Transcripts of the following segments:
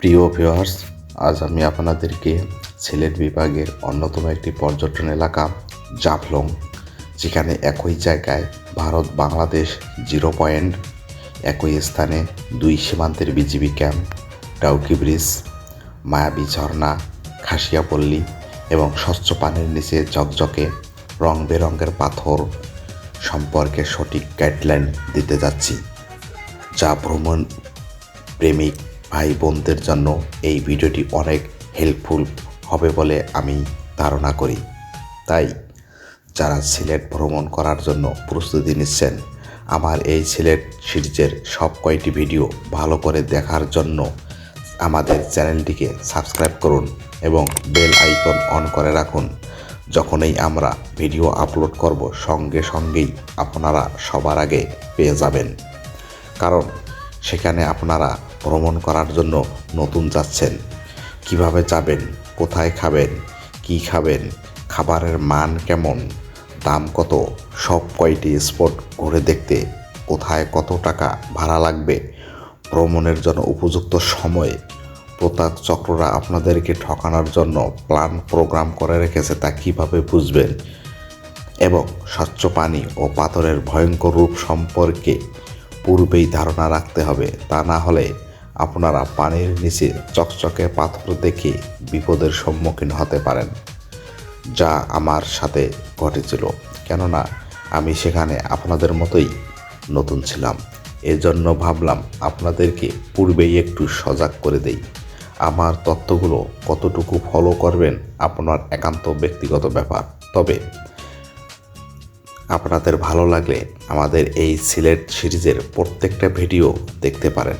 প্রিয় ভিউয়ার্স, আজ আমি আপনাদেরকে সিলেট বিভাগের অন্যতম একটি পর্যটন এলাকা, জাফলং, যেখানে একই জায়গায় ভারত বাংলাদেশ জিরো পয়েন্ট, একই স্থানে দুই সীমান্তের বিজিবি ক্যাম্প, ডাউকি ব্রিজ, মায়াবী ঝর্ণা, খাসিয়াপল্লী এবং স্বচ্ছ পানির নিচে ঝকঝকে রং বেরঙের পাথর সম্পর্কে সঠিক গাইডলাইন দিতে যাচ্ছি। যা ভ্রমণ প্রেমিক ভাই বোনদের জন্য এই ভিডিওটি অনেক হেল্পফুল হবে বলে আমি ধারণা করি। তাই, যারা সিলেট ভ্রমণ করার জন্য প্রস্তুতি নিচ্ছেন, আমার এই সিলেট সিরিজের সব কয়টি ভিডিও ভালো করে দেখার জন্য আমাদের চ্যানেলটিকে সাবস্ক্রাইব করুন এবং বেল আইকন অন করে রাখুন। যখনই আমরা ভিডিও আপলোড করব, সঙ্গে সঙ্গেই আপনারা সবার আগে পেয়ে যাবেন। কারণ সেখানে আপনারা ভ্রমণ করার জন্য নতুন যাচ্ছেন। কীভাবে যাবেন? কোথায় খাবেন? কি খাবেন? খাবারের মান কেমন? দাম কত? সব কয়টি স্পট ঘুরে দেখতে কোথায় কত টাকা ভাড়া লাগবে? ভ্রমণের জন্য উপযুক্ত সময়। প্রতাপ চক্ররা আপনাদেরকে ঠকানোর জন্য প্ল্যান প্রোগ্রাম করে রেখেছে তা কীভাবে বুঝবেন? এবং স্বচ্ছ পানি ও পাথরের ভয়ঙ্কর রূপ সম্পর্কে পূর্বেই ধারণা রাখতে হবে, তা না হলে আপনারা পানির নিচে চকচকে পাথর দেখে বিপদের সম্মুখীন হতে পারেন, যা আমার সাথে ঘটেছিল। কেননা, আমি সেখানে আপনাদের মতোই নতুন ছিলাম। এজন্য ভাবলাম আপনাদেরকে পূর্বেই একটু সজাগ করে দেই। আমার তথ্যগুলো কতটুকু ফলো করবেন আপনার একান্ত ব্যক্তিগত ব্যাপার। তবে আপনাদের ভালো লাগলে আমাদের এই সিলেট সিরিজের প্রত্যেকটা ভিডিও দেখতে পারেন।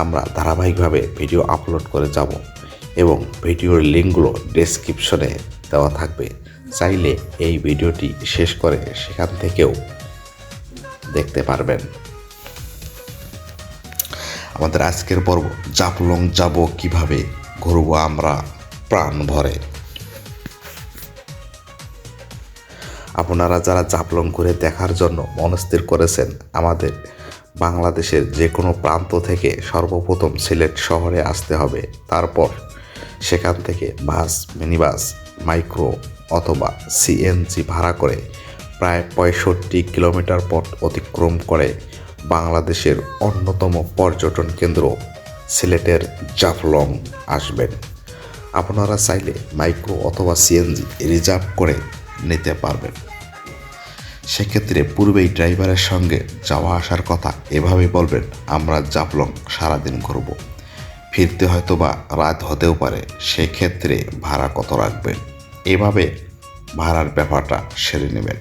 আমরা ধারাবাহিকভাবে ভিডিও আপলোড করে যাব এবং ভিডিওর লিঙ্কগুলো ডেসক্রিপশনে দেওয়া থাকবে। চাইলে এই ভিডিওটি শেষ করে সেখান থেকেও দেখতে পারবেন। আমাদের আজকের পর্ব জাপলং যাব কীভাবে, ঘুরবো আমরা প্রাণ ভরে। আপনারা যারা জাপলং করে দেখার জন্য মনস্থির করেছেন, আমাদের বাংলাদেশের যে কোনো প্রান্ত থেকে সর্বপ্রথম সিলেট শহরে আসতে হবে। তারপর সেখান থেকে বাস, মিনিবাস, মাইক্রো অথবা সিএনজি ভাড়া করে প্রায় পঁয়ষট্টি কিলোমিটার পথ অতিক্রম করে বাংলাদেশের অন্যতম পর্যটন কেন্দ্র সিলেটের জাফলং আসবেন। আপনারা চাইলে মাইক্রো অথবা সিএনজি রিজার্ভ করে নিতে পারবেন। সেক্ষেত্রে পূর্বেই ড্রাইভারের সঙ্গে যাওয়া আসার কথা এভাবে বলবেন, আমরা জাফলং সারাদিন ঘুরব। ফিরতে হয়তো বা রাত হতেও পারে, সেক্ষেত্রে ভাড়া কত রাখবেন? এভাবে ভাড়ার ব্যাপারটা সেরে নেবেন।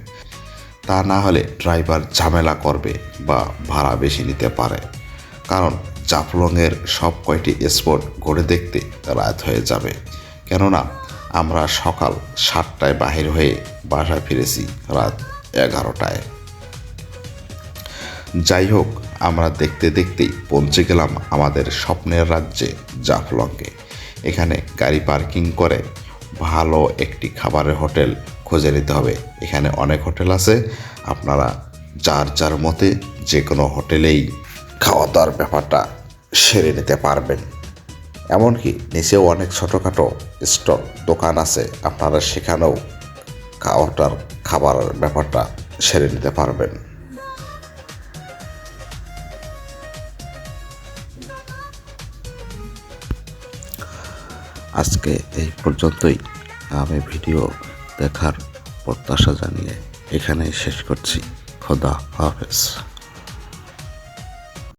তা না হলে ড্রাইভার ঝামেলা করবে বা ভাড়া বেশি নিতে পারে। কারণ জাফলংয়ের সব কয়টি স্পট ঘুরে দেখতে রাত হয়ে যাবে। কেননা, আমরা সকাল সাতটায় বাহির হয়ে বাসায় ফিরেছি রাত এগারোটায়। যাই হোক আমরা দেখতে দেখতেই পৌঁছে গেলাম আমাদের স্বপ্নের রাজ্যে জাফলংকে এখানে গাড়ি পার্কিং করে ভালো একটি খাবারের হোটেল খুঁজে নিতে হবে। এখানে অনেক হোটেল আছে। আপনারা যার যার মতে যে কোনো হোটেলেই খাওয়া দাওয়ার ব্যাপারটা সেরে নিতে পারবেন। এমনকি নিচেও অনেক ছোটোখাটো স্টল দোকান আছে। আপনারা সেখানেও খাওয়াটার খাবার ব্যাপারটা সেরে নিতে পারবেন। আজকে এই পর্যন্তই। আমি ভিডিও দেখার প্রত্যাশা জানিয়ে এখানেই শেষ করছি। খোদা হাফেজ।